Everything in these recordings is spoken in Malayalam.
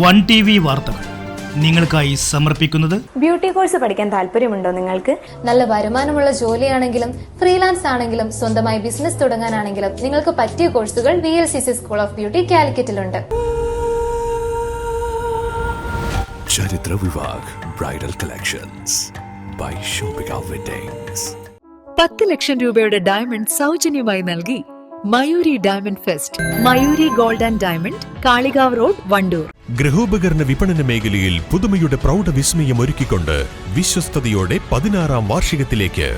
വൺ ടി വി വാർത്തകൾ നിങ്ങൾക്കായി സമർപ്പിക്കുന്നത് ബ്യൂട്ടി കോഴ്സ് പഠിക്കാൻ താല്പര്യമുണ്ടോ നിങ്ങൾക്ക്? നല്ല വരുമാനമുള്ള ജോലിയാണെങ്കിലും ഫ്രീലാൻസ് ആണെങ്കിലും സ്വന്തമായി ബിസിനസ് തുടങ്ങാനാണെങ്കിലും നിങ്ങൾക്ക് പറ്റിയ കോഴ്സുകൾ V L C C school of beauty കാലിക്കറ്റിലുണ്ട്. ചരിത്ര Vivah bridal collections by shopping weddings. പത്ത് ലക്ഷം രൂപയുടെ ഡയമണ്ട് സൗജന്യമായി നൽകി Mayuri diamond fest Mayuri gold and diamond Kalikavu road Wandoor. ഗൃഹോപകരണ വിപണന മേഖലയിൽ പുതുമയുടെ പ്രൗഢ വിസ്മയം ഒരുക്കിക്കൊണ്ട് വിശ്വസ്തയോടെ പതിനാറാം വാർഷികത്തിലേക്ക്.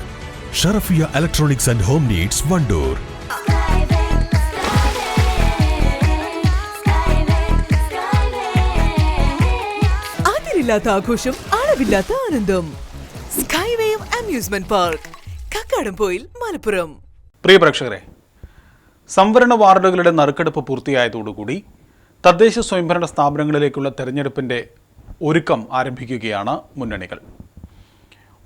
Sharafiya electronics and home needs Wandoor. അതിരില്ലാത്ത ആഘോഷം അളവില്ലാത്ത ആനന്ദം. Skywave amusement park Kakkadampoyil Malappuram. പ്രിയ പ്രേക്ഷകരെ സംവരണ വാർഡുകളുടെ നറുക്കെടുപ്പ് പൂർത്തിയായതോടുകൂടി തദ്ദേശ സ്വയംഭരണ സ്ഥാപനങ്ങളിലേക്കുള്ള തെരഞ്ഞെടുപ്പിന്റെ ഒരുക്കം ആരംഭിക്കുകയാണ് മുന്നണികൾ.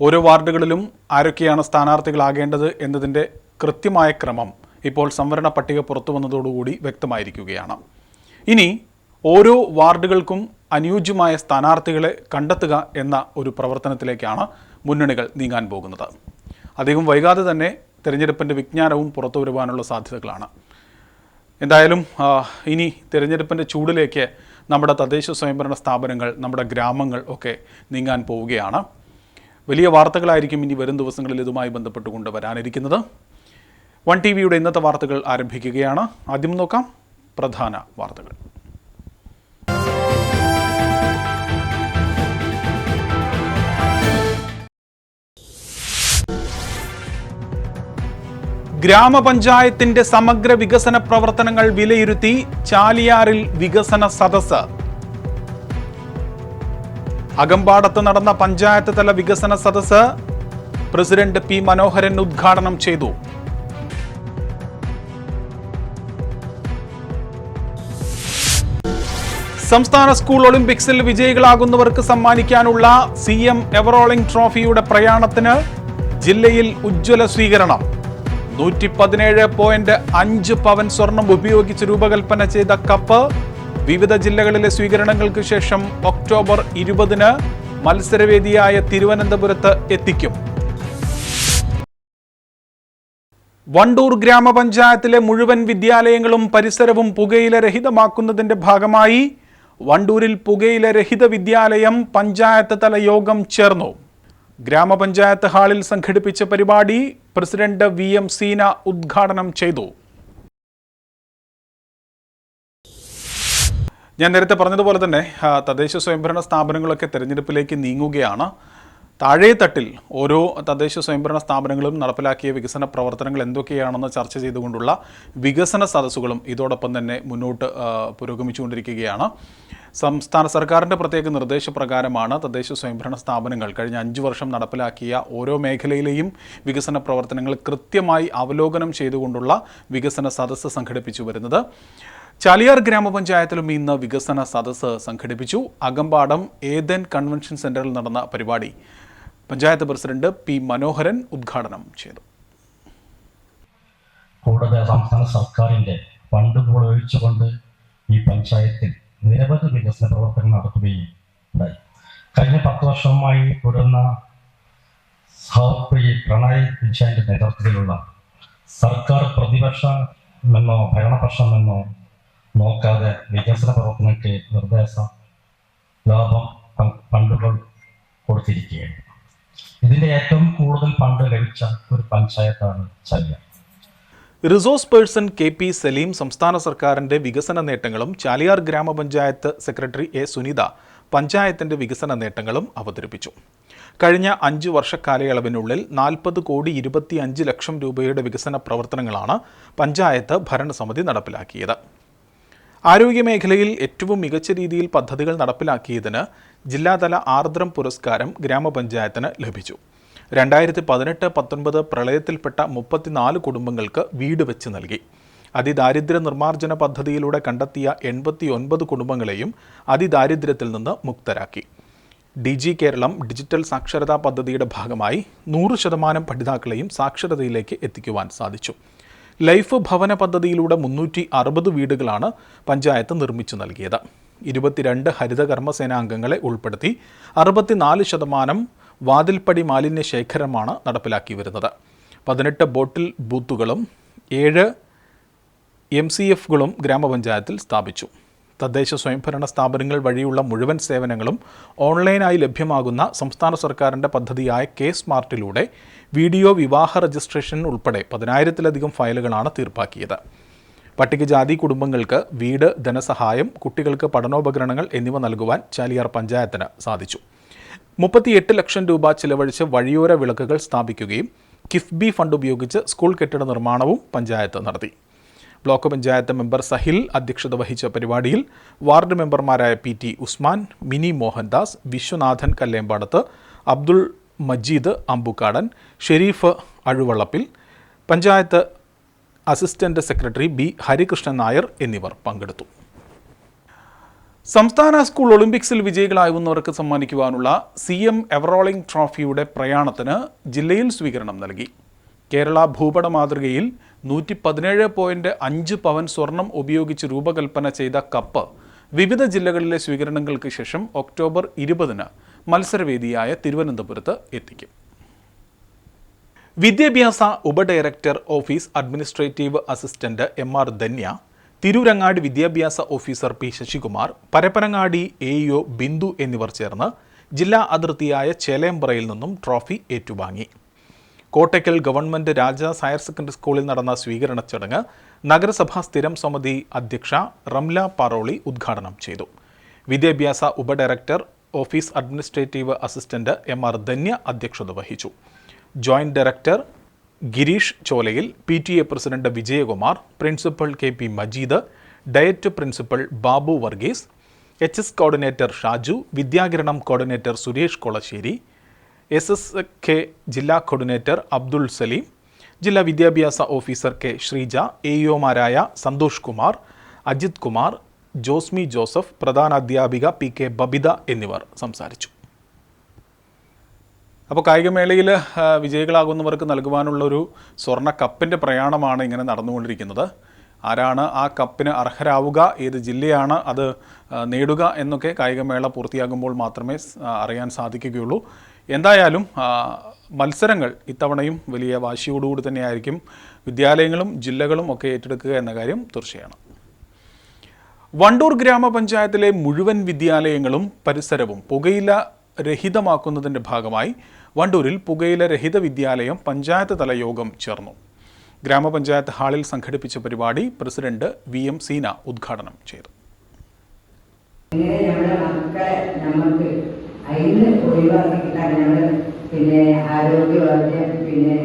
ഓരോ വാർഡുകളിലും ആരൊക്കെയാണ് സ്ഥാനാർത്ഥികളാകേണ്ടത് എന്നതിന്റെ കൃത്യമായ ക്രമം ഇപ്പോൾ സംവരണ പട്ടിക പുറത്തു വന്നതോടുകൂടി വ്യക്തമായിരിക്കുകയാണ്. ഇനി ഓരോ വാർഡുകൾക്കും അനുയോജ്യമായ സ്ഥാനാർത്ഥികളെ കണ്ടെത്തുക എന്ന ഒരു പ്രവർത്തനത്തിലേക്കാണ് മുന്നണികൾ നീങ്ങാൻ പോകുന്നത്. അധികം വൈകാതെ തന്നെ തെരഞ്ഞെടുപ്പിന്റെ വിജ്ഞാനവും പുറത്തു വരുവാനുള്ള സാധ്യതകളാണ്. എന്തായാലും ഇനി തിരഞ്ഞെടുപ്പിന്റെ ചൂടിലേക്ക് നമ്മുടെ തദ്ദേശ സ്വയംഭരണ സ്ഥാപനങ്ങൾ നമ്മുടെ ഗ്രാമങ്ങൾ ഒക്കെ നീങ്ങാൻ പോവുകയാണ്. വലിയ വാർത്തകളായിരിക്കും ഇനി വരും ദിവസങ്ങളിൽ ഇതുമായി ബന്ധപ്പെട്ടുകൊണ്ട് വരാനിരിക്കുന്നത്. വൺ ടി വിയുടെ ഇന്നത്തെ വാർത്തകൾ ആരംഭിക്കുകയാണ്. ആദ്യം നോക്കാം പ്രധാന വാർത്തകൾ. ഗ്രാമപഞ്ചായത്തിന്റെ സമഗ്ര വികസന പ്രവർത്തനങ്ങൾ വിലയിരുത്തി ചാലിയാറിൽ വികസന സദസ് അകമ്പാടത്ത് നടന്ന പഞ്ചായത്ത് തല വികസന സദസ് പ്രസിഡന്റ് പി മനോഹരൻ ഉദ്ഘാടനം ചെയ്തു. സംസ്ഥാന സ്കൂൾ ഒളിമ്പിക്സിൽ വിജയികളാകുന്നവർക്ക് സമ്മാനിക്കാനുള്ള സി എം എവറോളിംഗ് ട്രോഫിയുടെ പ്രയാണത്തിന് ജില്ലയിൽ ഉജ്ജ്വല സ്വീകരണം. നൂറ്റി പതിനേഴ് പോയിന്റ് അഞ്ച് പവൻ സ്വർണം ഉപയോഗിച്ച് രൂപകൽപ്പന ചെയ്ത കപ്പ് വിവിധ ജില്ലകളിലെ സ്വീകരണങ്ങൾക്ക് ശേഷം ഒക്ടോബർ ഇരുപതിന് മത്സരവേദിയായ തിരുവനന്തപുരത്ത് എത്തിക്കും. വണ്ടൂർ ഗ്രാമപഞ്ചായത്തിലെ മുഴുവൻ വിദ്യാലയങ്ങളും പരിസരവും പുകയില രഹിതമാക്കുന്നതിന്റെ ഭാഗമായി വണ്ടൂരിൽ പുകയില രഹിത വിദ്യാലയം പഞ്ചായത്ത് തല യോഗം ചേർന്നു. ഗ്രാമപഞ്ചായത്ത് ഹാളിൽ സംഘടിപ്പിച്ച പരിപാടി പ്രസിഡന്റ് വി എം സീന ഉദ്ഘാടനം ചെയ്തു. ഞാൻ നേരത്തെ പറഞ്ഞതുപോലെ തന്നെ തദ്ദേശ സ്വയംഭരണ സ്ഥാപനങ്ങളൊക്കെ തെരഞ്ഞെടുപ്പിലേക്ക് നീങ്ങുകയാണ്. താഴെ തട്ടിൽ ഓരോ തദ്ദേശ സ്വയംഭരണ സ്ഥാപനങ്ങളും നടപ്പിലാക്കിയ വികസന പ്രവർത്തനങ്ങൾ എന്തൊക്കെയാണെന്ന് ചർച്ച ചെയ്തുകൊണ്ടുള്ള വികസന സദസ്സുകളും ഇതോടൊപ്പം തന്നെ മുന്നോട്ട് പുരോഗമിച്ചുകൊണ്ടിരിക്കുകയാണ്. സംസ്ഥാന സർക്കാരിന്റെ പ്രത്യേക നിർദ്ദേശപ്രകാരമാണ് തദ്ദേശ സ്വയംഭരണ സ്ഥാപനങ്ങൾ കഴിഞ്ഞ അഞ്ച് വർഷം നടപ്പിലാക്കിയ ഓരോ മേഖലയിലെയും വികസന പ്രവർത്തനങ്ങൾ കൃത്യമായി അവലോകനം ചെയ്തുകൊണ്ടുള്ള വികസന സദസ്സ് സംഘടിപ്പിച്ചു വരുന്നത്. ചാലിയാർ ഗ്രാമപഞ്ചായത്തിലും ഇന്ന് വികസന സദസ്സ് സംഘടിപ്പിച്ചു. അകമ്പാടം ഏതൻ കൺവെൻഷൻ സെന്ററിൽ നടന്ന പരിപാടി. പഞ്ചായത്ത് പ്രസിഡന്റ് പി മനോഹരൻ ഉദ്ഘാടനം ചെയ്തു. കൂടാതെ സംസ്ഥാന സർക്കാരിന്റെ ഫണ്ടുകൾ ഒഴിച്ചുകൊണ്ട് ഈ പഞ്ചായത്തിൽ നിരവധി വികസന പ്രവർത്തനങ്ങൾ നടത്തുകയും ഉണ്ടായി. കഴിഞ്ഞ പത്ത് വർഷമായി തുടർന്ന സഹപ്രി പ്രണയ് വിജയന്റെ നേതൃത്വത്തിലുള്ള സർക്കാർ പ്രതിപക്ഷമെന്നോ ഭരണപക്ഷമെന്നോ നോക്കാതെ വികസന പ്രവർത്തനങ്ങൾക്ക് നിർദ്ദേശ ലാഭം ഫണ്ടുകൾ കൊടുത്തിരിക്കുകയാണ്. ഇതിന്റെ ഏറ്റവും കൂടുതൽ ഫണ്ട് ലഭിച്ച ഒരു പഞ്ചായത്താണ് ചര്യ resource person K P Saleem സംസ്ഥാന സർക്കാരിന്റെ വികസന നേട്ടങ്ങളും ചാലിയാർ ഗ്രാമപഞ്ചായത്ത് സെക്രട്ടറി എ സുനിത പഞ്ചായത്തിന്റെ വികസന നേട്ടങ്ങളും അവതരിപ്പിച്ചു. കഴിഞ്ഞ അഞ്ച് വർഷക്കാലയളവിനുള്ളിൽ നാൽപ്പത് കോടി ഇരുപത്തി അഞ്ച് ലക്ഷം രൂപയുടെ വികസന പ്രവർത്തനങ്ങളാണ് പഞ്ചായത്ത് ഭരണസമിതി നടപ്പിലാക്കിയത്. ആരോഗ്യമേഖലയിൽ ഏറ്റവും മികച്ച രീതിയിൽ പദ്ധതികൾ നടപ്പിലാക്കിയതിന് ജില്ലാതല ആർദ്രം പുരസ്കാരം ഗ്രാമപഞ്ചായത്തിന് ലഭിച്ചു. രണ്ടായിരത്തി പതിനെട്ട് പത്തൊൻപത് പ്രളയത്തിൽപ്പെട്ട മുപ്പത്തിനാല് കുടുംബങ്ങൾക്ക് വീട് വെച്ച് നൽകി. അതിദാരിദ്ര്യ നിർമ്മാർജന പദ്ധതിയിലൂടെ കണ്ടെത്തിയ എൺപത്തി ഒൻപത് കുടുംബങ്ങളെയും അതിദാരിദ്ര്യത്തിൽ നിന്ന് മുക്തരാക്കി. ഡി ജി കേരളം ഡിജിറ്റൽ സാക്ഷരതാ പദ്ധതിയുടെ ഭാഗമായി നൂറ് ശതമാനം പഠിതാക്കളെയും സാക്ഷരതയിലേക്ക് എത്തിക്കുവാൻ സാധിച്ചു. ലൈഫ് ഭവന പദ്ധതിയിലൂടെ മുന്നൂറ്റി അറുപത് വീടുകളാണ് പഞ്ചായത്ത് നിർമ്മിച്ചു നൽകിയത്. ഇരുപത്തിരണ്ട് ഹരിതകർമ്മസേന അംഗങ്ങളെ ഉൾപ്പെടുത്തി അറുപത്തിനാല് ശതമാനം വാതിൽപ്പടി മാലിന്യ ശേഖരമാണ് നടപ്പിലാക്കി വരുന്നത് പതിനെട്ട് ബോട്ടിൽ ബൂത്തുകളും ഏഴ് എം സി എഫുകളും ഗ്രാമപഞ്ചായത്തിൽ സ്ഥാപിച്ചു. തദ്ദേശ സ്വയംഭരണ സ്ഥാപനങ്ങൾ വഴിയുള്ള മുഴുവൻ സേവനങ്ങളും ഓൺലൈനായി ലഭ്യമാകുന്ന സംസ്ഥാന സർക്കാരിന്റെ പദ്ധതിയായ കെ സ്മാർട്ടിലൂടെ വീഡിയോ വിവാഹ രജിസ്ട്രേഷൻ ഉൾപ്പെടെ പതിനായിരത്തിലധികം ഫയലുകളാണ് തീർപ്പാക്കിയത്. പട്ടികജാതി കുടുംബങ്ങൾക്ക് വീട് ധനസഹായം കുട്ടികൾക്ക് പഠനോപകരണങ്ങൾ എന്നിവ നൽകുവാൻ ചാലിയാർ പഞ്ചായത്തിന് സാധിച്ചു. മുപ്പത്തിയെട്ട് ലക്ഷം രൂപ ചിലവഴിച്ച് വഴിയോര വിളക്കുകൾ സ്ഥാപിക്കുകയും കിഫ്ബി ഫണ്ട് ഉപയോഗിച്ച് സ്കൂൾ കെട്ടിട നിർമ്മാണവും പഞ്ചായത്ത് നടത്തി. ബ്ലോക്ക് പഞ്ചായത്ത് മെമ്പർ സഹിൽ അധ്യക്ഷത വഹിച്ച പരിപാടിയിൽ വാർഡ് മെമ്പർമാരായ P T Usman Mini Mohandas Viswanathan Kallempadath Abdul Majeed Ambukkadan Shareef Azhuvallappil panchayat assistant secretary B Harikrishnan Nair എന്നിവർ പങ്കെടുത്തു. സംസ്ഥാന സ്കൂൾ ഒളിമ്പിക്സിൽ വിജയികളാകുന്നവർക്ക് സമ്മാനിക്കുവാനുള്ള സി എം എവറോളിംഗ് ട്രോഫിയുടെ പ്രയാണത്തിന് ജില്ലയിൽ സ്വീകരണം നൽകി. കേരള ഭൂപട മാതൃകയിൽ നൂറ്റി പതിനേഴ് പോയിന്റ് അഞ്ച് പവൻ സ്വർണം ഉപയോഗിച്ച് രൂപകൽപ്പന ചെയ്ത കപ്പ് വിവിധ ജില്ലകളിലെ സ്വീകരണങ്ങൾക്ക് ശേഷം ഒക്ടോബർ ഇരുപതിന് മത്സരവേദിയായ തിരുവനന്തപുരത്ത് എത്തിക്കും. വിദ്യാഭ്യാസ ഉപഡയറക്ടർ office administrative assistant M R Dhanya Tirurangadi വിദ്യാഭ്യാസ officer P Sasikumar Parappanangadi A O Bindu എന്നിവർ ചേർന്ന് ജില്ലാ അതിർത്തിയായ ചേലേമ്പ്രയിൽ നിന്നും ട്രോഫി ഏറ്റുവാങ്ങി. Kottakkal government Rajas higher secondary സ്കൂളിൽ നടന്ന സ്വീകരണ ചടങ്ങ് നഗരസഭാ സ്ഥിരം സമിതി അധ്യക്ഷ റംല പാറോളി ഉദ്ഘാടനം ചെയ്തു. വിദ്യാഭ്യാസ ഉപഡയറക്ടർ office administrative assistant M R Dhanya അധ്യക്ഷത വഹിച്ചു. Joint director Girish Cholayil P T A president Vijayakumar principal K P Majeed DIET principal Babu Varghese H S coordinator Shaju Vidyakiranam coordinator Suresh Kolassery S S K ജില്ലാ കോർഡിനേറ്റർ അബ്ദുൾ സലീം ജില്ലാ വിദ്യാഭ്യാസ ഓഫീസർ കെ ശ്രീജ എ ഇഒമാരായ സന്തോഷ് കുമാർ അജിത് കുമാർ ജോസ്മി ജോസഫ് പ്രധാന അധ്യാപിക പി കെ ബബിത എന്നിവർ സംസാരിച്ചു. അപ്പോൾ കായികമേളയിൽ വിജയികളാകുന്നവർക്ക് നൽകുവാനുള്ളൊരു സ്വർണ കപ്പിന്റെ പ്രയാണമാണ് ഇങ്ങനെ നടന്നുകൊണ്ടിരിക്കുന്നത്. ആരാണ് ആ കപ്പിന് അർഹരാവുക ഏത് ജില്ലയാണ് അത് നേടുക എന്നൊക്കെ കായികമേള പൂർത്തിയാകുമ്പോൾ മാത്രമേ അറിയാൻ സാധിക്കുകയുള്ളൂ. എന്തായാലും മത്സരങ്ങൾ ഇത്തവണയും വലിയ വാശിയോടുകൂടി തന്നെയായിരിക്കും വിദ്യാലയങ്ങളും ജില്ലകളും ഒക്കെ ഏറ്റെടുക്കുക എന്ന കാര്യം തീർച്ചയാണ്. വണ്ടൂർ ഗ്രാമപഞ്ചായത്തിലെ മുഴുവൻ വിദ്യാലയങ്ങളും പരിസരവും പുകയില രഹിതമാക്കുന്നതിന്റെ ഭാഗമായി വണ്ടൂരിൽ പുകയില രഹിത വിദ്യാലയം പഞ്ചായത്ത് തല യോഗം ചേർന്നു. ഗ്രാമപഞ്ചായത്ത് ഹാളിൽ സംഘടിപ്പിച്ച പരിപാടി പ്രസിഡന്റ് വി എം സീന ഉദ്ഘാടനം ചെയ്തു. പിന്നെ ആരോഗ്യവകുപ്പ് പിന്നെ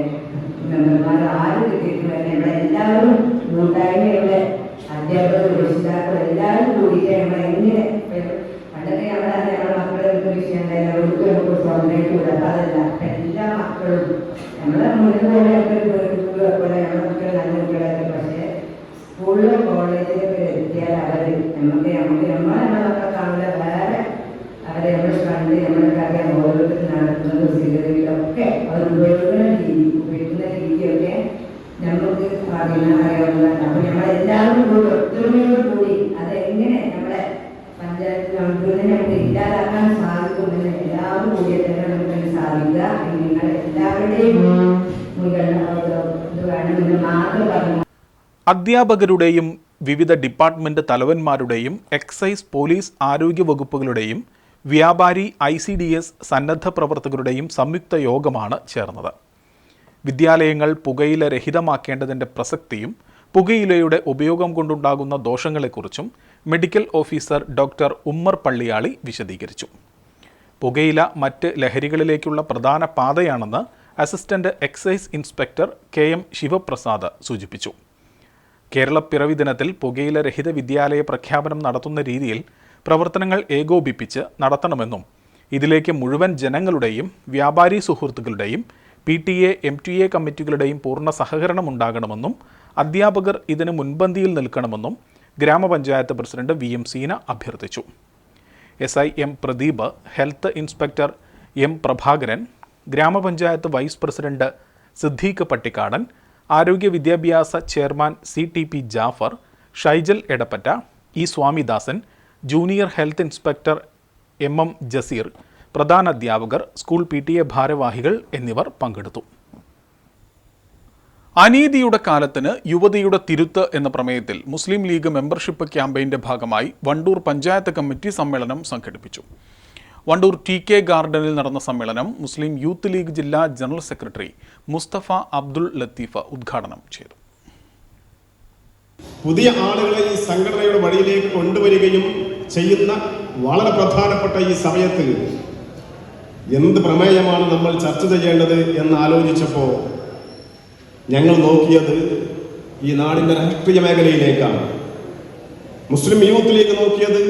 അധ്യാപകർ രക്ഷിതാക്കൾ എല്ലാവരും കൂടിയിട്ട് നമ്മൾ എങ്ങനെ പണ്ടൊക്കെ നമ്മളെ നമ്മുടെ മക്കളെ ഒരു വിഷയം ഉണ്ടായില്ല അവർക്ക് നമുക്ക് സ്വന്തമായിട്ട് വിടാം അതല്ല. എല്ലാ മക്കളും നമ്മളെ മുന്നിൽ പോലെയൊക്കെ പോലെ നമ്മുടെ മക്കൾ നല്ല കുട്ടികളൊക്കെ. പക്ഷേ സ്കൂളിലും കോളേജിലൊക്കെ എത്തിയാൽ അവർ നമുക്ക് നമുക്ക് നമ്മളെ നമ്മളൊക്കെ കാണില്ല വേറെ അവരെ നമ്മൾ കണ്ട് നമ്മളൊക്കെ അറിയാം ഓരോരുത്തർ നടത്തുന്നത് സിഗരറ്റിലൊക്കെ അവർ ഉപയോഗിക്കുന്ന രീതി ഉപയോഗിക്കുന്ന രീതിയൊക്കെ നമുക്ക് അറിയാവുന്നതാണ്. അപ്പൊ നമ്മളെല്ലാവരും കൂടി ഒത്തൊരുമയോട് കൂടി അതെങ്ങനെ നമ്മളെ പഞ്ചായത്ത് നമുക്ക് ഇല്ലാതാക്കാൻ സാധിക്കുമെന്ന് എല്ലാവരും കൂടി തന്നെ നമുക്ക് സാധിക്കുക. നിങ്ങൾ എല്ലാവരുടെയും അധ്യാപകരുടെയും വിവിധ ഡിപ്പാർട്ട്മെന്റ് തലവന്മാരുടെയും എക്സൈസ് പോലീസ് ആരോഗ്യ വകുപ്പുകളുടെയും വ്യാപാരി ഐ സി ഡി എസ് സന്നദ്ധ പ്രവർത്തകരുടെയും സംയുക്ത യോഗമാണ് ചേർന്നത്. വിദ്യാലയങ്ങൾ പുകയില രഹിതമാക്കേണ്ടതിന്റെ പ്രസക്തിയും പുകയിലയുടെ ഉപയോഗം കൊണ്ടുണ്ടാകുന്ന ദോഷങ്ങളെക്കുറിച്ചും medical officer doctor Ummer Palliyali വിശദീകരിച്ചു. പുകയില മറ്റ് ലഹരികളിലേക്കുള്ള പ്രധാന പാതയാണെന്ന് assistant excise inspector K M Sivaprasad സൂചിപ്പിച്ചു. കേരള പിറവി ദിനത്തിൽ പുകയില രഹിത വിദ്യാലയ പ്രഖ്യാപനം നടത്തുന്ന രീതിയിൽ പ്രവർത്തനങ്ങൾ ഏകോപിപ്പിച്ച് നടത്തണമെന്നും ഇതിലേക്ക് മുഴുവൻ ജനങ്ങളുടെയും വ്യാപാരി സുഹൃത്തുക്കളുടെയും P T A M T A കമ്മിറ്റികളുടെയും പൂർണ സഹകരണം ഉണ്ടാകണമെന്നും അധ്യാപകർ ഇതിന് മുൻപന്തിയിൽ നിൽക്കണമെന്നും ഗ്രാമപഞ്ചായത്ത് പ്രസിഡന്റ് വി എം സീന അഭ്യർത്ഥിച്ചു. S I M Pradeep health inspector M Prabhakaran ഗ്രാമപഞ്ചായത്ത് വൈസ് പ്രസിഡന്റ് സിദ്ദീഖ് പട്ടിക്കാടൻ ആരോഗ്യ വിദ്യാഭ്യാസ chairman C T P Jafar Shaijal Edappatta E Swamidasan junior health inspector M M Jaseer പ്രധാന അധ്യാപകർ സ്കൂൾ പി ടി എ ഭാരവാഹികൾ എന്നിവർ പങ്കെടുത്തു. അനീതിയുടെ കാലത്തിന് യുവതിയുടെ തിരുത്ത് എന്ന പ്രമേയത്തിൽ മുസ്ലിം ലീഗ് മെമ്പർഷിപ്പ് ക്യാമ്പയിന്റെ ഭാഗമായി വണ്ടൂർ പഞ്ചായത്ത് കമ്മിറ്റി സമ്മേളനം സംഘടിപ്പിച്ചു. വണ്ടൂർ ടി കെ ഗാർഡനിൽ നടന്ന സമ്മേളനം മുസ്ലിം യൂത്ത് ലീഗ് ജില്ലാ ജനറൽ സെക്രട്ടറി മുസ്തഫ അബ്ദുൾ ലത്തീഫ ഉദ്ഘാടനം ചെയ്തു. പുതിയ ആളുകളെ ഈ സംഘടനയുടെ വഴിയിലേക്ക് കൊണ്ടുവരികയും ചെയ്യുന്ന വളരെ പ്രധാനപ്പെട്ട ഈ സമയത്തിൽ എന്ത് പ്രമേയമാണ് നമ്മൾ ചർച്ച ചെയ്യേണ്ടത് എന്ന് ആലോചിച്ചപ്പോൾ ഞങ്ങൾ നോക്കിയത് ഈ നാടിന്റെ രാഷ്ട്രീയ മേഖലയിലേക്കാണ്. മുസ്ലിം യൂത്ത് ലീഗ് നോക്കിയത്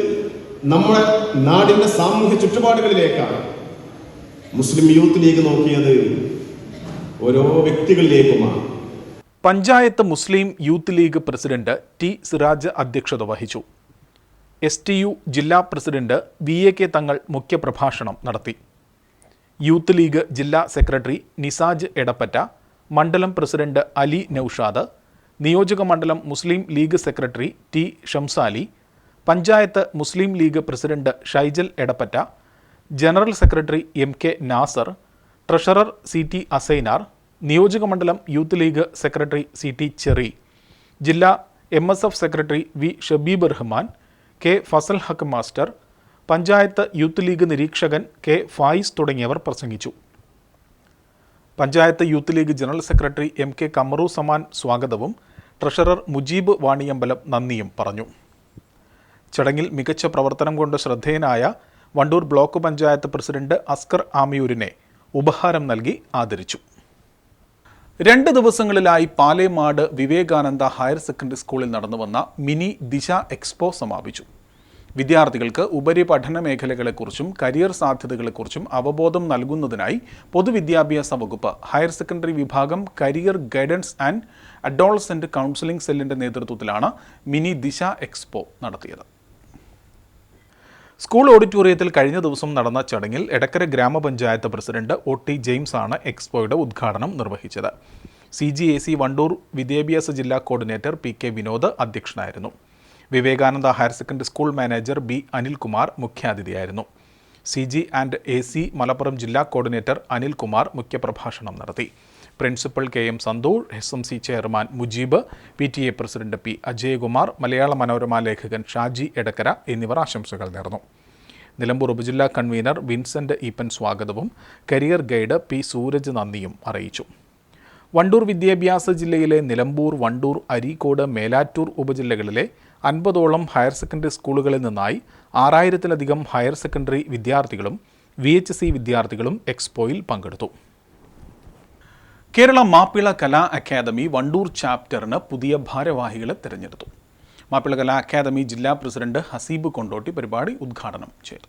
നമ്മുടെ നാടിന്റെ സാമൂഹ്യ ചുറ്റുപാടുകളിലേക്കാണ്. മുസ്ലിം യൂത്ത് ലീഗ് നോക്കിയത് ഓരോ വ്യക്തികളിലേക്കുമാണ്. Panchayat Muslim youth league president T Siraj അധ്യക്ഷത വഹിച്ചു. എസ് ടി യു ജില്ലാ president V A K Thangal മുഖ്യപ്രഭാഷണം നടത്തി. യൂത്ത് ലീഗ് ജില്ലാ സെക്രട്ടറി നിസാജ് എടപ്പറ്റ മണ്ഡലം പ്രസിഡന്റ് അലി നൌഷാദ് നിയോജക മണ്ഡലം Muslim league secretary T Shamsali panchayat Muslim league president Shaijal Edappatta general secretary M K Nasar treasurer C T Asainar നിയോജക മണ്ഡലം youth league secretary C T Cheri ജില്ലാ M S F secretary V Shabeeb Rahman K Fasal Haq master panchayat youth league നിരീക്ഷകൻ കെ ഫായിസ് തുടങ്ങിയവർ പ്രസംഗിച്ചു. Panchayat youth league general secretary M K Kamaru Saman സ്വാഗതവും. ട്രഷറർ മുജീബ് വാണിയമ്പലം നന്ദിയും പറഞ്ഞു. ചടങ്ങിൽ മികച്ച പ്രവർത്തനം കൊണ്ട് ശ്രദ്ധേയനായ വണ്ടൂർ ബ്ലോക്ക് പഞ്ചായത്ത് പ്രസിഡന്റ് അസ്കർ ആമിയൂരിനെ ഉപഹാരം നൽകി ആദരിച്ചു. രണ്ട് ദിവസങ്ങളിലായി പാലേമാട് വിവേകാനന്ദ ഹയർ സെക്കൻഡറി സ്കൂളിൽ നടന്നുവന്ന മിനി ദിശ എക്സ്പോ സമാപിച്ചു. വിദ്യാർത്ഥികൾക്ക് ഉപരിപഠന മേഖലകളെക്കുറിച്ചും കരിയർ സാധ്യതകളെക്കുറിച്ചും അവബോധം നൽകുന്നതിനായി പൊതുവിദ്യാഭ്യാസ വകുപ്പ് ഹയർ സെക്കൻഡറി വിഭാഗം career guidance and adolescent counselling സെല്ലിന്റെ നേതൃത്വത്തിലാണ് മിനി ദിശ എക്സ്പോ നടത്തിയത്. സ്കൂൾ ഓഡിറ്റോറിയത്തിൽ കഴിഞ്ഞ ദിവസം നടന്ന ചടങ്ങിൽ എടക്കര ഗ്രാമപഞ്ചായത്ത് പ്രസിഡന്റ് ഒ ടി ജെയിംസ് ആണ് എക്സ്പോയുടെ ഉദ്ഘാടനം നിർവഹിച്ചത്. C G A C Wandoor വിദ്യാഭ്യാസ ജില്ലാ കോർഡിനേറ്റർ പി കെ വിനോദ് അധ്യക്ഷനായിരുന്നു. Vivekananda higher secondary school manager B Anilkumar മുഖ്യാതിഥിയായിരുന്നു. C G and A C Malappuram ജില്ലാ കോർഡിനേറ്റർ അനിൽകുമാർ മുഖ്യപ്രഭാഷണം നടത്തി. Principal K M Santhoor S M C chairman Mujeeb P T A president P Ajayakumar Malayala Manorama ലേഖകൻ ഷാജി എടക്കര എന്നിവർ ആശംസകൾ നേർന്നു. നിലമ്പൂർ ഉപജില്ലാ കൺവീനർ വിൻസെന്റ് ഈപ്പൻ സ്വാഗതവും കരിയർ ഗൈഡ് പി സൂരജ് നന്ദിയും അറിയിച്ചു. വണ്ടൂർ വിദ്യാഭ്യാസ ജില്ലയിലെ നിലമ്പൂർ വണ്ടൂർ അരീക്കോട് മേലാറ്റൂർ ഉപജില്ലകളിലെ അൻപതോളം ഹയർ സെക്കൻഡറി സ്കൂളുകളിൽ നിന്നായി ആറായിരത്തിലധികം ഹയർ സെക്കൻഡറി വിദ്യാർത്ഥികളും വി എച്ച് സി വിദ്യാർത്ഥികളും എക്സ്പോയിൽ പങ്കെടുത്തു. കേരള മാപ്പിള കലാ അക്കാദമി വണ്ടൂർ ചാപ്റ്ററിന് പുതിയ ഭാരവാഹികളെ തിരഞ്ഞെടുത്തു. മാപ്പിള കലാ അക്കാദമി ജില്ലാ പ്രസിഡന്റ് ഹസീബ് കൊണ്ടോട്ടി പരിപാടി ഉദ്ഘാടനം ചെയ്തു.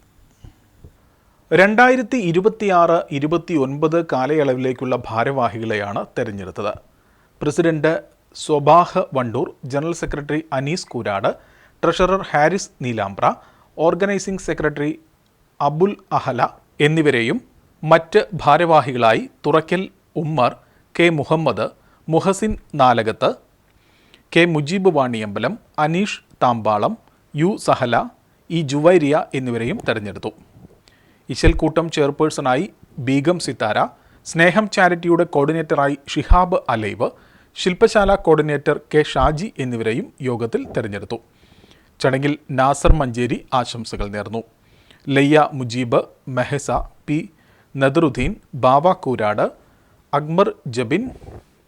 രണ്ടായിരത്തി ഇരുപത്തിയാറ് ഇരുപത്തി ഒൻപത് കാലയളവിലേക്കുള്ള ഭാരവാഹികളെയാണ് തെരഞ്ഞെടുത്തത്. President Swabah Wandoor general secretary Anees Koorad treasurer Haris Neelambra organising secretary Abul Ahala എന്നിവരെയും മറ്റ് ഭാരവാഹികളായി Thurakkal Ummer K Muhammad Muhasin Nalakath K Mujeeb Vaniyambalam Aneesh Thambalam U Sahala E Juvairiya എന്നിവരെയും തെരഞ്ഞെടുത്തു. ഇശൽക്കൂട്ടം ചെയർപേഴ്സണായി ബീഗം സിത്താര സ്നേഹം ചാരിറ്റിയുടെ കോർഡിനേറ്ററായി ഷിഹാബ് അലൈവ് ശില്പശാല കോർഡിനേറ്റർ കെ ഷാജി എന്നിവരെയും യോഗത്തിൽ തെരഞ്ഞെടുത്തു. ചടങ്ങിൽ നാസർ മഞ്ചേരി ആശംസകൾ നേർന്നു. ലയ്യ മുജീബ് മെഹസ പി നദറുദ്ദീൻ ബാവ കൂരാട് അക്ബർ ജബിൻ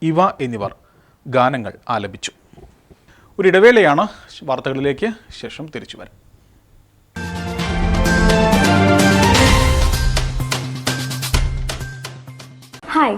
ഇവ എന്നിവർ ഗാനങ്ങൾ ആലപിച്ചു. ഒരു ഇടവേളയാണ് വാർത്തകളിലേക്ക് ശേഷം തിരിച്ചു വരാം. ഹായ്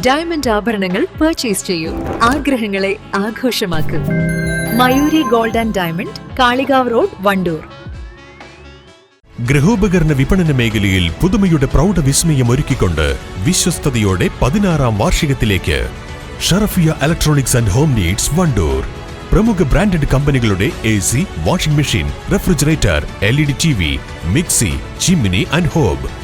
ഡയമണ്ട് ആഭരണങ്ങൾ പർച്ചേസ് ചെയ്യൂ. ആഗ്രഹങ്ങളെ ആഘോഷമാക്കൂ. Mayuri gold and diamond Kalikavu road Wandoor. ഗൃഹോപകരണ വിപണന മേഖലയിൽ പുതുമയുടെ പ്രൗഢവിസ്മയം ഒരുക്കിക്കൊണ്ട് വിശ്വസ്തയോടെ പതിനാറാം വാർഷികത്തിലേക്ക് Sharafiya electronics and home needs Wandoor. പ്രമുഖ ബ്രാൻഡഡ് കമ്പനികളുടെ A C washing machine refrigerator L E D T V mixie chimney and hob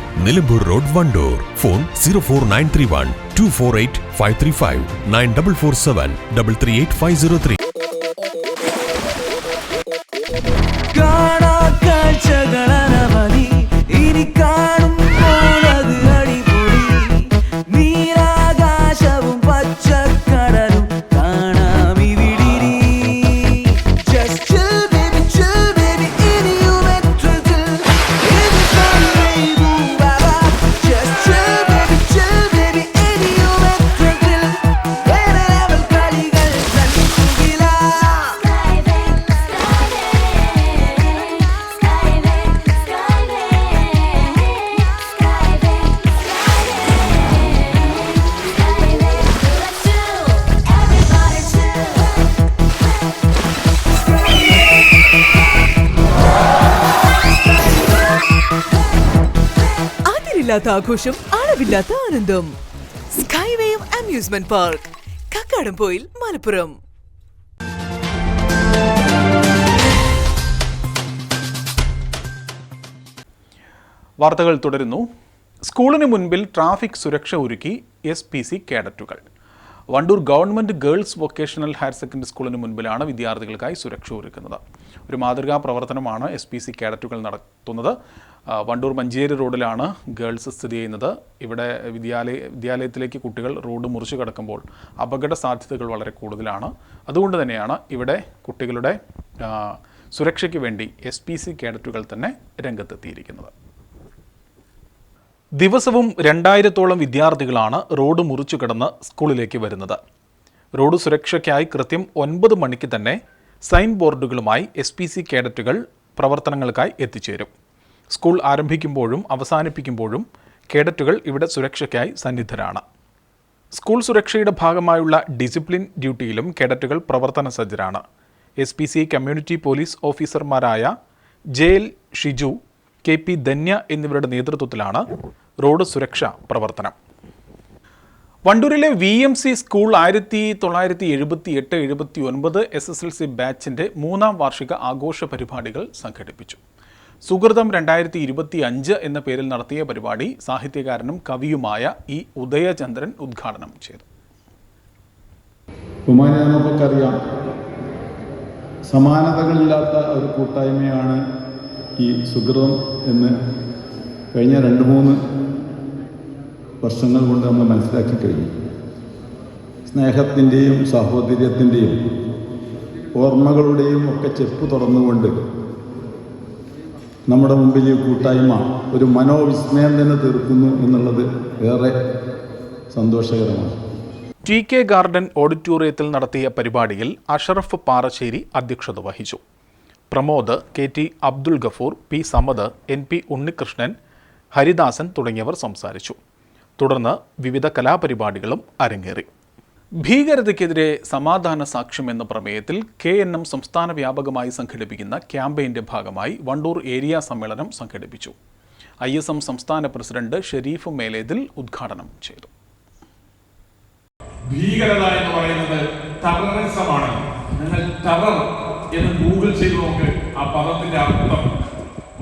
Nilambur road Wandoor phone zero four nine three one two four eight five three five nine double four seven double three eight five zero three കാഴ്ചകളനവധി ഇനി കാണുമ്പോൾ അതിരില്ലാത്ത ആഘോഷം അളവില്ലാത്ത ആനന്ദം. സ്കൈവേയും അമ്യൂസ്മെന്റ് പാർക്ക് കക്കാടംപോയിൽ മലപ്പുറം. വാർത്തകൾ തുടരുന്നു. സ്കൂളിന് മുൻപിൽ ട്രാഫിക് സുരക്ഷ ഒരുക്കി S P C കേഡറ്റുകൾ. Wandoor government girls vocational higher secondary സ്കൂളിന് മുൻപിലാണ് വിദ്യാർത്ഥികൾക്കായി സുരക്ഷ ഒരുക്കുന്നത്. ഒരു മാതൃകാ പ്രവർത്തനമാണ് എസ് പി സി കേഡറ്റുകൾ നടത്തുന്നത്. വണ്ടൂർ മഞ്ചേരി റോഡിലാണ് ഗേൾസ് സ്ഥിതി ചെയ്യുന്നത്. ഇവിടെ വിദ്യാലയ വിദ്യാലയത്തിലേക്ക് കുട്ടികൾ റോഡ് മുറിച്ചു കിടക്കുമ്പോൾ അപകട സാധ്യതകൾ വളരെ കൂടുതലാണ്. അതുകൊണ്ട് തന്നെയാണ് ഇവിടെ കുട്ടികളുടെ സുരക്ഷയ്ക്ക് വേണ്ടി എസ് പി സി കേഡറ്റുകൾ തന്നെ രംഗത്തെത്തിയിരിക്കുന്നത്. ദിവസവും രണ്ടായിരത്തോളം വിദ്യാർത്ഥികളാണ് റോഡ് മുറിച്ചു കിടന്ന് സ്കൂളിലേക്ക് വരുന്നത്. റോഡ് സുരക്ഷയ്ക്കായി കൃത്യം ഒൻപത് മണിക്ക് തന്നെ സൈൻ ബോർഡുകളുമായി എസ് പി സി കേഡറ്റുകൾ പ്രവർത്തനങ്ങൾക്കായി എത്തിച്ചേരും. സ്കൂൾ ആരംഭിക്കുമ്പോഴും അവസാനിപ്പിക്കുമ്പോഴും കേഡറ്റുകൾ ഇവിടെ സുരക്ഷയ്ക്കായി സന്നിദ്ധരാണ് സ്കൂൾ സുരക്ഷയുടെ ഭാഗമായുള്ള ഡിസിപ്ലിൻ ഡ്യൂട്ടിയിലും കേഡറ്റുകൾ പ്രവർത്തന സജ്ജരാണ്. S P C community police ഓഫീസർമാരായ J L Shiju K P Dhanya എന്നിവരുടെ നേതൃത്വത്തിലാണ് റോഡ് സുരക്ഷ പ്രവർത്തനം. വണ്ടൂരിലെ വി എം സി സ്കൂൾ ആയിരത്തി തൊള്ളായിരത്തി എഴുപത്തി എട്ട് എഴുപത്തി ഒൻപത് എസ് എസ് എൽ സി ബാച്ചിന്റെ മൂന്നാം വാർഷിക ആഘോഷ പരിപാടികൾ സംഘടിപ്പിച്ചു. സുഹൃതം രണ്ടായിരത്തി ഇരുപത്തി അഞ്ച് എന്ന പേരിൽ നടത്തിയ പരിപാടി സാഹിത്യകാരനും കവിയുമായ ഇ ഉദയചന്ദ്രൻ ഉദ്ഘാടനം ചെയ്തു. ബഹുമാനെ നമുക്കറിയാം സമാനതകളില്ലാത്ത ഒരു കൂട്ടായ്മയാണ് ഈ സുഹൃതം എന്ന് കഴിഞ്ഞ രണ്ട് മൂന്ന് വർഷങ്ങൾ കൊണ്ട് നമ്മൾ മനസ്സിലാക്കി കഴിഞ്ഞു. സ്നേഹത്തിന്റെയും സാഹോദര്യത്തിന്റെയും ഓർമ്മകളുടെയും ഒക്കെ ചെപ്പ് തുറന്നുകൊണ്ട് നമ്മുടെ മുമ്പിൽ ഈ കൂട്ടായ്മ ഒരു മനോവിസ്മയം തന്നെ തീർക്കുന്നു എന്നുള്ളത് ഏറെ സന്തോഷകരമാണ്. ടി കെ ഗാർഡൻ ഓഡിറ്റോറിയത്തിൽ നടത്തിയ പരിപാടിയിൽ അഷറഫ് പാറശ്ശേരി അധ്യക്ഷത വഹിച്ചു. Pramod K T Abdul Gafoor P Samad N P Unnikrishnan Haridasan തുടങ്ങിയവർ സംസാരിച്ചു. തുടർന്ന് വിവിധ കലാപരിപാടികളും അരങ്ങേറി. ഭീകരതയ്ക്കെതിരെ സമാധാന സാക്ഷ്യം എന്ന പ്രമേയത്തിൽ കെ എൻ എം സംസ്ഥാന വ്യാപകമായി സംഘടിപ്പിക്കുന്ന ക്യാമ്പയിന്റെ ഭാഗമായി വണ്ടൂർ ഏരിയ സമ്മേളനം സംഘടിപ്പിച്ചു. ഐ എസ് എം സംസ്ഥാന പ്രസിഡന്റ് ഷെരീഫ് മേലേതിൽ ഉദ്ഘാടനം ചെയ്തു. ഭീകരത എന്ന് പറയുന്നത് ടെററിസമാണ് നിങ്ങൾ ടെറർ എന്ന് ഗൂഗിൾ ചെയ്ത് നോക്ക് ആ പദത്തിന്റെ അർത്ഥം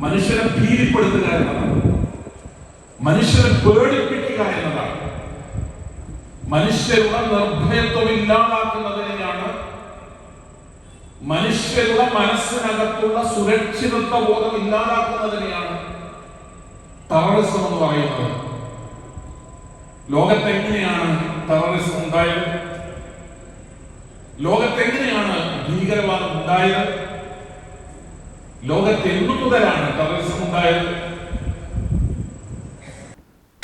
മനുഷ്യരെ ഭീതിപ്പെടുത്തുക എന്നതാണ്. മനുഷ്യരെ പേടിപ്പിക്കുക എന്നതാണ്. മനുഷ്യരുടെ നിർഭയത്വം ഇല്ലാതാക്കുന്നതിനെയാണ് മനുഷ്യരുടെ മനസ്സിനകത്തുള്ള സുരക്ഷിതത്വ ബോധം ഇല്ലാതാക്കുന്നതിനെയാണ് ടെററിസം എന്ന് പറയുന്നത്. ലോകത്തെങ്ങനെയാണ് ടെററിസം ഉണ്ടായത്? ലോകത്തെങ്ങനെയാണ് ഭീകരവാദം ഉണ്ടായത്? ലോകത്ത് എന്തു മുതലാണ് ടെററിസം ഉണ്ടായത്?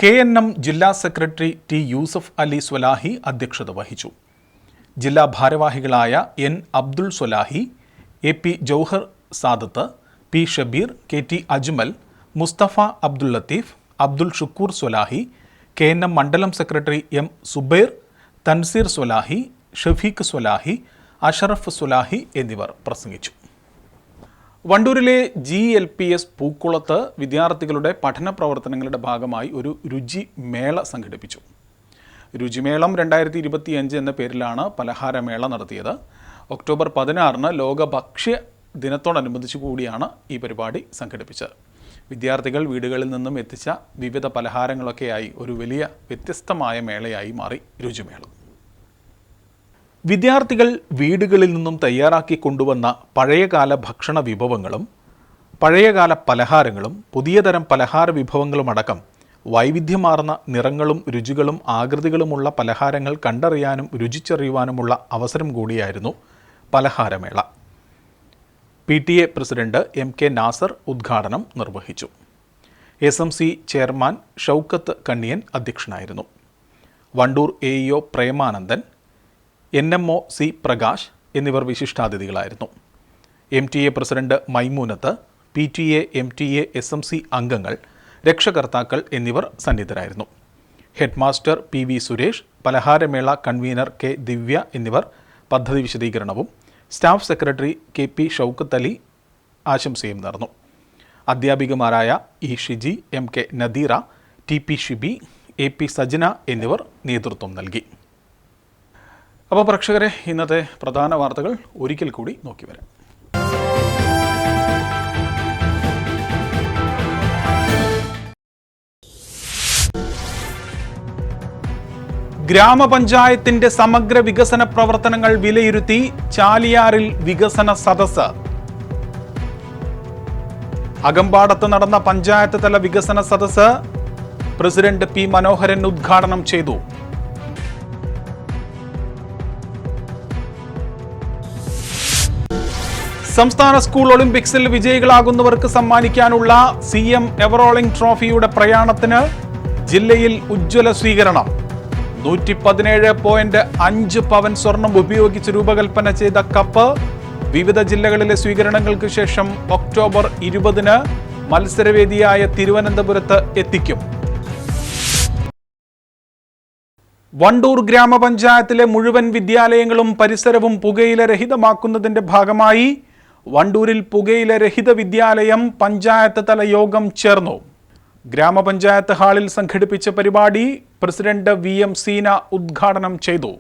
കെ എൻ എം ജില്ലാ സെക്രട്ടറി ടി യൂസഫ് അലി സ്വലാഹി അധ്യക്ഷത വഹിച്ചു. ജില്ലാ ഭാരവാഹികളായ N Abdul Swalahi A P Jouhar Sadath P Shabeer K T Ajmal Musthafa Abdul Latheef Abdul Shukoor Swalahi K N M മണ്ഡലം സെക്രട്ടറി എം സുബൈർ തൻസീർ സ്വലാഹി ഷഫീഖ് സ്വലാഹി അഷറഫ് സ്വലാഹി എന്നിവർ പ്രസംഗിച്ചു. വണ്ടൂരിലെ ജി എൽ പി എസ് പൂക്കുളത്ത് വിദ്യാർത്ഥികളുടെ പഠന പ്രവർത്തനങ്ങളുടെ ഭാഗമായി ഒരു രുചി മേള സംഘടിപ്പിച്ചു. രുചിമേളം രണ്ടായിരത്തി ഇരുപത്തിയഞ്ച് എന്ന പേരിലാണ് പലഹാരമേള നടത്തിയത്. ഒക്ടോബർ പതിനാറിന് ലോക ഭക്ഷ്യ ദിനത്തോടനുബന്ധിച്ച് കൂടിയാണ് ഈ പരിപാടി സംഘടിപ്പിച്ചത്. വിദ്യാർത്ഥികൾ വീടുകളിൽ നിന്നും എത്തിച്ച വിവിധ പലഹാരങ്ങളൊക്കെയായി ഒരു വലിയ വ്യത്യസ്തമായ മേളയായി മാറി രുചിമേളം. വിദ്യാർത്ഥികൾ വീടുകളിൽ നിന്നും തയ്യാറാക്കി കൊണ്ടുവന്ന പഴയകാല ഭക്ഷണ വിഭവങ്ങളും പഴയകാല പലഹാരങ്ങളും പുതിയ തരം പലഹാര വിഭവങ്ങളുമടക്കം വൈവിധ്യമാർന്ന നിറങ്ങളും രുചികളും ആകൃതികളുമുള്ള പലഹാരങ്ങൾ കണ്ടറിയാനും രുചിച്ചറിയുവാനുമുള്ള അവസരം കൂടിയായിരുന്നു പലഹാരമേള. P T A president M K Nasar ഉദ്ഘാടനം നിർവഹിച്ചു. S M C chairman Shoukath Kanniyan അധ്യക്ഷനായിരുന്നു. Wandoor A Premanandan N M O C Prakash എന്നിവർ വിശിഷ്ടാതിഥികളായിരുന്നു. M T A president Maimoonath P T A M T A S M C അംഗങ്ങൾ രക്ഷകർത്താക്കൾ എന്നിവർ സന്നിഹിതരായിരുന്നു head master P V Suresh പലഹാരമേള convener K Divya എന്നിവർ പദ്ധതി വിശദീകരണവും staff secretary K P Shoukath Ali ആശംസയും നേർന്നു. അധ്യാപികമാരായ E Shiji M K Nadeera T P Shibi A P Sajana എന്നിവർ നേതൃത്വം നൽകി. അപ്പോൾ പ്രേക്ഷകരെ ഇന്നത്തെ പ്രധാന വാർത്തകൾ ഒരിക്കൽ കൂടി നോക്കി വരാം. ഗ്രാമപഞ്ചായത്തിന്റെ സമഗ്ര വികസന പ്രവർത്തനങ്ങൾ വിലയിരുത്തി ചാലിയാറിൽ വികസന സദസ് അകമ്പാടത്ത് നടന്ന പഞ്ചായത്ത് തല വികസന സദസ് പ്രസിഡന്റ് പി മനോഹരൻ ഉദ്ഘാടനം ചെയ്തു. സംസ്ഥാന സ്കൂൾ ഒളിമ്പിക്സിൽ വിജയികളാകുന്നവർക്ക് സമ്മാനിക്കാനുള്ള സി എം എവറോളിംഗ് ട്രോഫിയുടെ പ്രയാണത്തിന് ജില്ലയിൽ ഉജ്ജ്വല സ്വീകരണം. നൂറ്റി പതിനേഴ് പോയിന്റ് അഞ്ച് പവൻ സ്വർണം ഉപയോഗിച്ച് രൂപകൽപ്പന ചെയ്ത കപ്പ് വിവിധ ജില്ലകളിലെ സ്വീകരണങ്ങൾക്ക് ശേഷം ഒക്ടോബർ ഇരുപതിന് മത്സരവേദിയായ തിരുവനന്തപുരത്ത് എത്തിക്കും. വണ്ടൂർ ഗ്രാമപഞ്ചായത്തിലെ മുഴുവൻ വിദ്യാലയങ്ങളും പരിസരവും പുകയില രഹിതമാക്കുന്നതിന്റെ ഭാഗമായി വണ്ടൂരിൽ പുകയില രഹിത വിദ്യാലയം പഞ്ചായത്ത് തല യോഗം ചേർന്നു. ഗ്രാമപഞ്ചായത്ത് ഹാളിൽ സംഘടിപ്പിച്ച പരിപാടി പ്രസിഡന്റ് വി എം സീന ഉദ്ഘാടനം ചെയ്തു.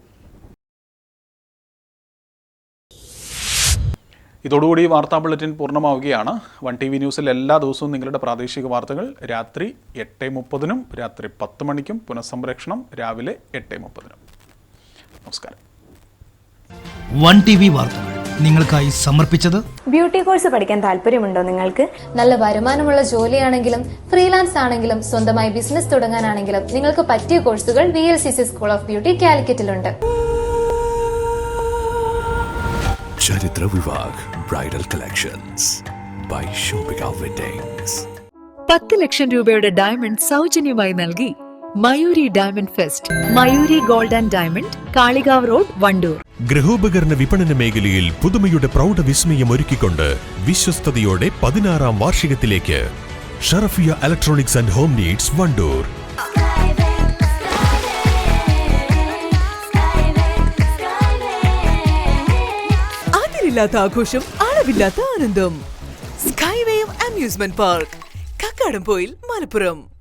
ഇതോടുകൂടി വാർത്താ ബുള്ളറ്റിൻ പൂർണമാവുകയാണ്. വൺ ടി വി ന്യൂസിൽ എല്ലാ ദിവസവും നിങ്ങളുടെ പ്രാദേശിക വാർത്തകൾ രാത്രി എട്ട് മുപ്പതിനും രാത്രി പത്ത് മണിക്കും പുനഃസംപ്രേഷണം രാവിലെ എട്ട് മുപ്പതിനും. നമസ്കാരം. വൺ ടി വി വാർത്തകൾ നിങ്ങൾക്കായി സമർപ്പിച്ചത് ബ്യൂട്ടി കോഴ്സ് പഠിക്കാൻ താല്പര്യമുണ്ടോ നിങ്ങൾക്ക്? നല്ല വരുമാനമുള്ള ജോലിയാണെങ്കിലും ഫ്രീലാൻസ് ആണെങ്കിലും സ്വന്തമായി ബിസിനസ് തുടങ്ങാനാണെങ്കിലും നിങ്ങൾക്ക് പറ്റിയ കോഴ്സുകൾ V L C C school of beauty കാലിക്കറ്റിലുണ്ട്. ചരിത്ര വിവാഹ് ബ്രൈഡൽ കളക്ഷൻസ് ബൈ ഷോപിക വെഡിങ്സ്. പത്ത് ലക്ഷം രൂപയുടെ ഡയമണ്ട് സൗജന്യമായി നൽകി Mayuri diamond fest Mayuri gold and diamond Kalikavu road Wandoor. ഗൃഹോപകരണ വിപണന മേഖലയിൽ പുതുമയുടെ പ്രൗഢ വിസ്മയം ഒരുക്കിക്കൊണ്ട് വിശ്വസ്തയോടെ പതിനാറാം വാർഷികത്തിലേക്ക്. Sharafiya electronics and home needs Wandoor. ആഘോഷം അളവില്ലാത്ത ആനന്ദം. Skywave amusement park Kakkadampoyil Malappuram.